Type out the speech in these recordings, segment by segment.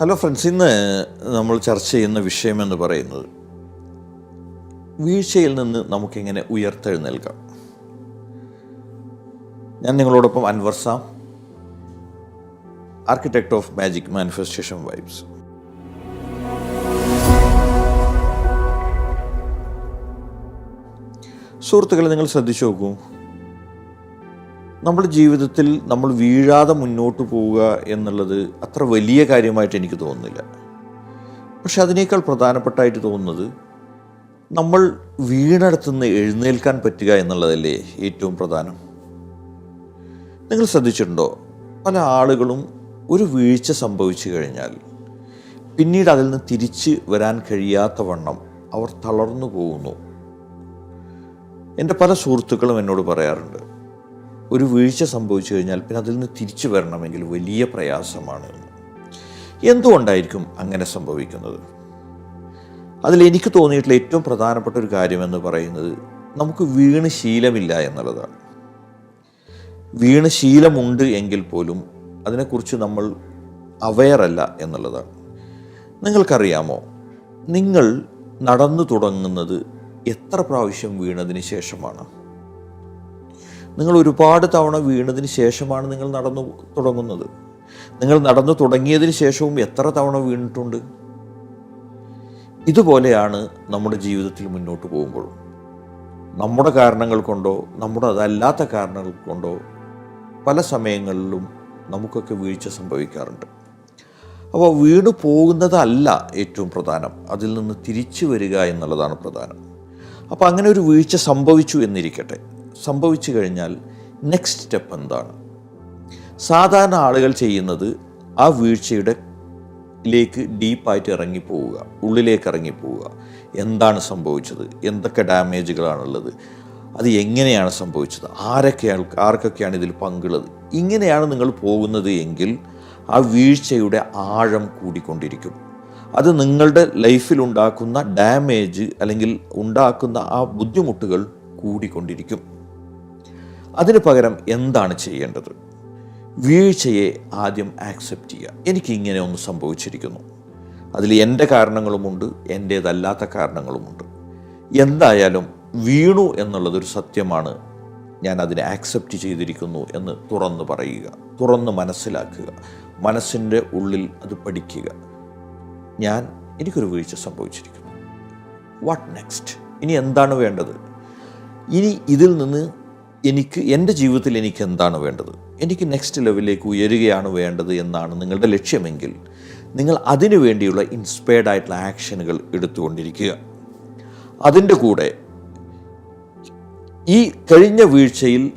Hello friends ഇന്ന് നമ്മൾ ചർച്ച ചെയ്യുന്ന വിഷയം എന്ന് പറയുന്നത് വീഴ്ചയിൽ നിന്ന് നമുക്കെങ്ങനെ ഉയർത്തെഴുന്നേൽക്കാം? ഞാൻ നിങ്ങളോടൊപ്പം Anwar Sam architect of magic manifestation vibes സുഹൃത്തുക്കളെ നിങ്ങൾ ശ്രദ്ധിച്ചു നോക്കൂ. നമ്മുടെ ജീവിതത്തിൽ നമ്മൾ വീഴാതെ മുന്നോട്ട് പോവുക എന്നുള്ളത് അത്ര വലിയ കാര്യമായിട്ട് എനിക്ക് തോന്നുന്നില്ല. പക്ഷെ അതിനേക്കാൾ പ്രധാനപ്പെട്ടായിട്ട് തോന്നുന്നത് നമ്മൾ വീണടത്തുനിന്ന് എഴുന്നേൽക്കാൻ പറ്റുക എന്നുള്ളതല്ലേ ഏറ്റവും പ്രധാനം? നിങ്ങൾ ശ്രദ്ധിച്ചിട്ടുണ്ടോ? പല ആളുകളും ഒരു വീഴ്ച സംഭവിച്ചു കഴിഞ്ഞാൽ പിന്നീട് അതിൽ നിന്ന് തിരിച്ച് വരാൻ കഴിയാത്ത വണ്ണം അവർ തളർന്നു പോകുന്നു. എന്റെ പല സുഹൃത്തുക്കളും എന്നോട് പറയാറുണ്ട് ഒരു വീഴ്ച സംഭവിച്ചു കഴിഞ്ഞാൽ പിന്നെ അതിൽ നിന്ന് തിരിച്ചു വരണമെങ്കിൽ വലിയ പ്രയാസമാണ്. എന്തുകൊണ്ടായിരിക്കും അങ്ങനെ സംഭവിക്കുന്നത്? അതിൽ എനിക്ക് തോന്നിയിട്ടുള്ള ഏറ്റവും പ്രധാനപ്പെട്ട ഒരു കാര്യമെന്ന് പറയുന്നത് നമുക്ക് വീണ് ശീലമില്ല എന്നുള്ളതാണ്. വീണ് ശീലമുണ്ട് എങ്കിൽ പോലും അതിനെക്കുറിച്ച് നമ്മൾ അവെയറല്ല എന്നുള്ളതാണ്. നിങ്ങൾക്കറിയാമോ? നിങ്ങൾ നടന്നു തുടങ്ങുന്നത് എത്ര പ്രാവശ്യം വീണതിന് ശേഷമാണ്? നിങ്ങൾ ഒരുപാട് തവണ വീണതിന് ശേഷമാണ് നിങ്ങൾ നടന്നു തുടങ്ങുന്നത്. നിങ്ങൾ നടന്നു തുടങ്ങിയതിന് ശേഷവും എത്ര തവണ വീണിട്ടുണ്ട്? ഇതുപോലെയാണ് നമ്മുടെ ജീവിതത്തിൽ മുന്നോട്ട് പോകുമ്പോഴും നമ്മുടെ കാരണങ്ങൾ കൊണ്ടോ നമ്മുടെ അതല്ലാത്ത കാരണങ്ങൾ കൊണ്ടോ പല സമയങ്ങളിലും നമുക്കൊക്കെ വീഴ്ച സംഭവിക്കാറുണ്ട്. അപ്പോൾ വീണു പോകുന്നതല്ല ഏറ്റവും പ്രധാനം. അതിൽ നിന്ന് തിരിച്ചു വരിക എന്നുള്ളതാണ് പ്രധാനം. അപ്പോൾ അങ്ങനെ ഒരു വീഴ്ച സംഭവിച്ചു എന്നിരിക്കട്ടെ. സംഭവിച്ചു കഴിഞ്ഞാൽ നെക്സ്റ്റ് സ്റ്റെപ്പ് എന്താണ്? സാധാരണ ആളുകൾ ചെയ്യുന്നത് ആ വീഴ്ചയുടെ ലേക്ക് ഡീപ്പായിട്ട് ഇറങ്ങിപ്പോവുക ഉള്ളിലേക്ക് ഇറങ്ങിപ്പോവുക. എന്താണ് സംഭവിച്ചത്? എന്തൊക്കെ ഡാമേജുകളാണുള്ളത്? അത് എങ്ങനെയാണ് സംഭവിച്ചത്? ആരൊക്കെയാണ് ആർക്കൊക്കെയാണ് ഇതിൽ പങ്കുള്ളത്? ഇങ്ങനെയാണ് നിങ്ങൾ പോകുന്നത് എങ്കിൽ ആ വീഴ്ചയുടെ ആഴം കൂടിക്കൊണ്ടിരിക്കും. അത് നിങ്ങളുടെ ലൈഫിൽ ഉണ്ടാക്കുന്ന ഡാമേജ് അല്ലെങ്കിൽ ഉണ്ടാക്കുന്ന ആ ബുദ്ധിമുട്ടുകൾ കൂടിക്കൊണ്ടിരിക്കും. അതിന് പകരം എന്താണ് ചെയ്യേണ്ടത്? വീഴ്ചയെ ആദ്യം ആക്സെപ്റ്റ് ചെയ്യുക. എനിക്ക് ഇങ്ങനെ ഒന്ന് സംഭവിച്ചിരിക്കുന്നു. അതിൽ എന്റെ കാരണങ്ങളുമുണ്ട് എന്റേതല്ലാത്ത കാരണങ്ങളുമുണ്ട്. എന്തായാലും വീണു എന്നുള്ളതൊരു സത്യമാണ് ഞാൻ അതിനെ ആക്സെപ്റ്റ് ചെയ്തിരിക്കുന്നു എന്ന് തുറന്ന് പറയുക തുറന്ന് മനസ്സിലാക്കുക മനസ്സിന്റെ ഉള്ളിൽ അത് പഠിക്കുക. ഞാൻ എനിക്കൊരു വീഴ്ച സംഭവിച്ചിരിക്കുന്നു. വാട്ട് നെക്സ്റ്റ് ഇനി എന്താണ് വേണ്ടത്? ഇനി ഇതിൽ നിന്ന് എനിക്ക് എന്റെ ജീവിതത്തിൽ എനിക്ക് എന്താണ് വേണ്ടത്? എനിക്ക് നെക്സ്റ്റ് ലെവലിലേക്ക് ഉയരുകയാണ് വേണ്ടത് എന്നാണ് നിങ്ങളുടെ ലക്ഷ്യമെങ്കിൽ നിങ്ങൾ അതിനു വേണ്ടിയുള്ള ഇൻസ്പയർഡ് ആയിട്ടുള്ള ആക്ഷനുകൾ എടുത്തുകൊണ്ടിരിക്കുക. അതിന്റെ കൂടെ ഈ കഴിഞ്ഞ വീഴ്ചയിൽ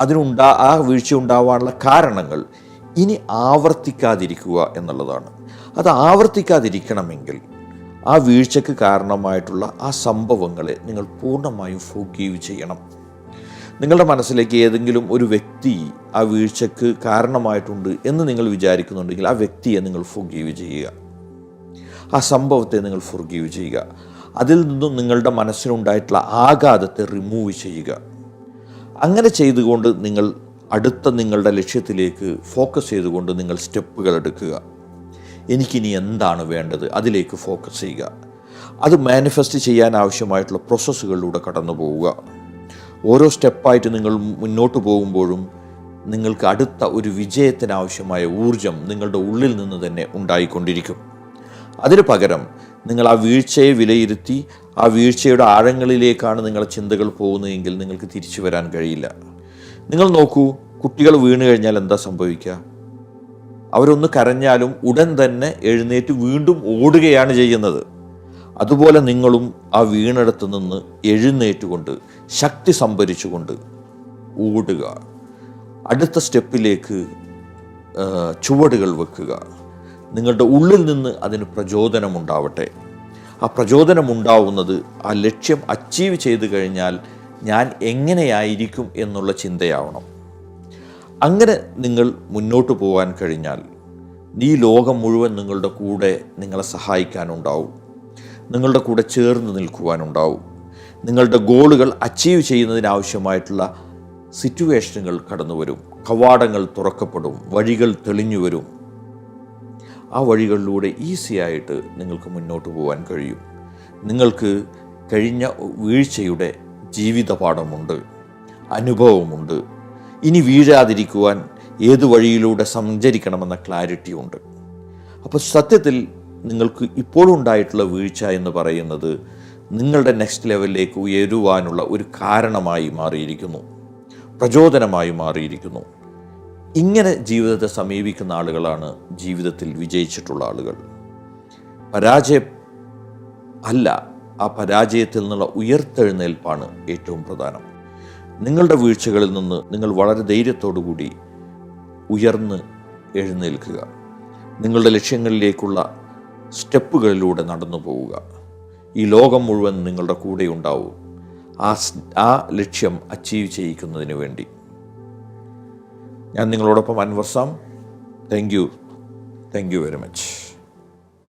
അതിനുണ്ടാ ആ വീഴ്ച ഉണ്ടാവാനുള്ള കാരണങ്ങൾ ഇനി ആവർത്തിക്കാതിരിക്കുക എന്നുള്ളതാണ്. അത് ആവർത്തിക്കാതിരിക്കണമെങ്കിൽ ആ വീഴ്ചയ്ക്ക് കാരണമായിട്ടുള്ള ആ സംഭവങ്ങളെ നിങ്ങൾ പൂർണമായും ഫോഗീവ് ചെയ്യണം. നിങ്ങളുടെ മനസ്സിലേക്ക് ഏതെങ്കിലും ഒരു വ്യക്തി ആ വീഴ്ചക്ക് കാരണമായിട്ടുണ്ട് എന്ന് നിങ്ങൾ വിചാരിക്കുന്നുണ്ടെങ്കിൽ ആ വ്യക്തിയെ നിങ്ങൾ ഫോഗീവ് ചെയ്യുക. ആ സംഭവത്തെ നിങ്ങൾ ഫോർഗീവ് ചെയ്യുക. അതിൽ നിന്നും നിങ്ങളുടെ മനസ്സിനുണ്ടായിട്ടുള്ള ആഘാതത്തെ റിമൂവ് ചെയ്യുക. അങ്ങനെ ചെയ്തുകൊണ്ട് നിങ്ങൾ അടുത്ത നിങ്ങളുടെ ലക്ഷ്യത്തിലേക്ക് ഫോക്കസ് ചെയ്തുകൊണ്ട് നിങ്ങൾ സ്റ്റെപ്പുകൾ എടുക്കുക. എനിക്കിനി എന്താണ് വേണ്ടത് അതിലേക്ക് ഫോക്കസ് ചെയ്യുക. അത് മാനിഫെസ്റ്റ് ചെയ്യാൻ ആവശ്യമായിട്ടുള്ള പ്രോസസ്സുകളിലൂടെ കടന്നു പോവുക ഓരോ സ്റ്റെപ്പായിട്ട് നിങ്ങൾ മുന്നോട്ട് പോകുമ്പോഴും നിങ്ങൾക്ക് അടുത്ത ഒരു വിജയത്തിനാവശ്യമായ ഊർജം നിങ്ങളുടെ ഉള്ളിൽ നിന്ന് തന്നെ ഉണ്ടായിക്കൊണ്ടിരിക്കും. അതിന് പകരം നിങ്ങൾ ആ വീഴ്ചയെ വിലയിരുത്തി ആ വീഴ്ചയുടെ ആഴങ്ങളിലേക്കാണ് നിങ്ങളുടെ ചിന്തകൾ പോകുന്നതെങ്കിൽ നിങ്ങൾക്ക് തിരിച്ചു വരാൻ കഴിയില്ല. നിങ്ങൾ നോക്കൂ കുട്ടികൾ വീണ് കഴിഞ്ഞാൽ എന്താ സംഭവിക്കുക? അവരൊന്ന് കരഞ്ഞാലും ഉടൻ തന്നെ എഴുന്നേറ്റ് വീണ്ടും ഓടുകയാണ് ചെയ്യുന്നത്. അതുപോലെ നിങ്ങളും ആ വീണെടുത്ത് നിന്ന് എഴുന്നേറ്റുകൊണ്ട് ശക്തി സംഭരിച്ചുകൊണ്ട് ഓടുക. അടുത്ത സ്റ്റെപ്പിലേക്ക് ചുവടുകൾ വെക്കുക. നിങ്ങളുടെ ഉള്ളിൽ നിന്ന് അതിന് പ്രചോദനമുണ്ടാവട്ടെ ആ പ്രചോദനമുണ്ടാവുന്നത് ആ ലക്ഷ്യം അച്ചീവ് ചെയ്തു കഴിഞ്ഞാൽ ഞാൻ എങ്ങനെയായിരിക്കും എന്നുള്ള ചിന്തയാവണം. അങ്ങനെ നിങ്ങൾ മുന്നോട്ട് പോകാൻ കഴിഞ്ഞാൽ ഈ ലോകം മുഴുവൻ നിങ്ങളുടെ കൂടെ നിങ്ങളെ സഹായിക്കാനുണ്ടാവും. നിങ്ങളുടെ കൂടെ ചേർന്ന് നിൽക്കുവാനുണ്ടാവും. നിങ്ങളുടെ ഗോളുകൾ അച്ചീവ് ചെയ്യുന്നതിനാവശ്യമായിട്ടുള്ള സിറ്റുവേഷനുകൾ കടന്നു വരും കവാടങ്ങൾ തുറക്കപ്പെടും. വഴികൾ തെളിഞ്ഞു വരും ആ വഴികളിലൂടെ ഈസിയായിട്ട് നിങ്ങൾക്ക് മുന്നോട്ട് പോകാൻ കഴിയും. നിങ്ങൾക്ക് കഴിഞ്ഞ വീഴ്ചയുടെ ജീവിതപാഠമുണ്ട്. അനുഭവമുണ്ട്. ഇനി വീഴാതിരിക്കുവാൻ ഏത് വഴിയിലൂടെ സഞ്ചരിക്കണമെന്ന ക്ലാരിറ്റി ഉണ്ട്. അപ്പോൾ സത്യത്തിൽ നിങ്ങൾക്ക് ഇപ്പോഴും ഉണ്ടായിട്ടുള്ള വീഴ്ച എന്ന് പറയുന്നത് നിങ്ങളുടെ നെക്സ്റ്റ് ലെവലിലേക്ക് ഉയരുവാനുള്ള ഒരു കാരണമായി മാറിയിരിക്കുന്നു. പ്രചോദനമായി മാറിയിരിക്കുന്നു. ഇങ്ങനെ ജീവിതത്തെ സമീപിക്കുന്ന ആളുകളാണ് ജീവിതത്തിൽ വിജയിച്ചിട്ടുള്ള ആളുകൾ. പരാജയം അല്ല ആ പരാജയത്തിൽ നിന്നുള്ള ഉയർത്തെഴുന്നേൽപ്പാണ് ഏറ്റവും പ്രധാനം. നിങ്ങളുടെ വീഴ്ചകളിൽ നിന്ന് നിങ്ങൾ വളരെ ധൈര്യത്തോടു കൂടി ഉയർന്ന് എഴുന്നേൽക്കുക. നിങ്ങളുടെ ലക്ഷ്യങ്ങളിലേക്കുള്ള സ്റ്റെപ്പുകളിലൂടെ നടന്നു പോവുക. ഈ ലോകം മുഴുവൻ നിങ്ങളുടെ കൂടെ ഉണ്ടാവും. ആ ആ ലക്ഷ്യം അച്ചീവ് ചെയ്യിക്കുന്നതിന് വേണ്ടി. ഞാൻ നിങ്ങളോടൊപ്പം Anwar Sam thank you thank you very much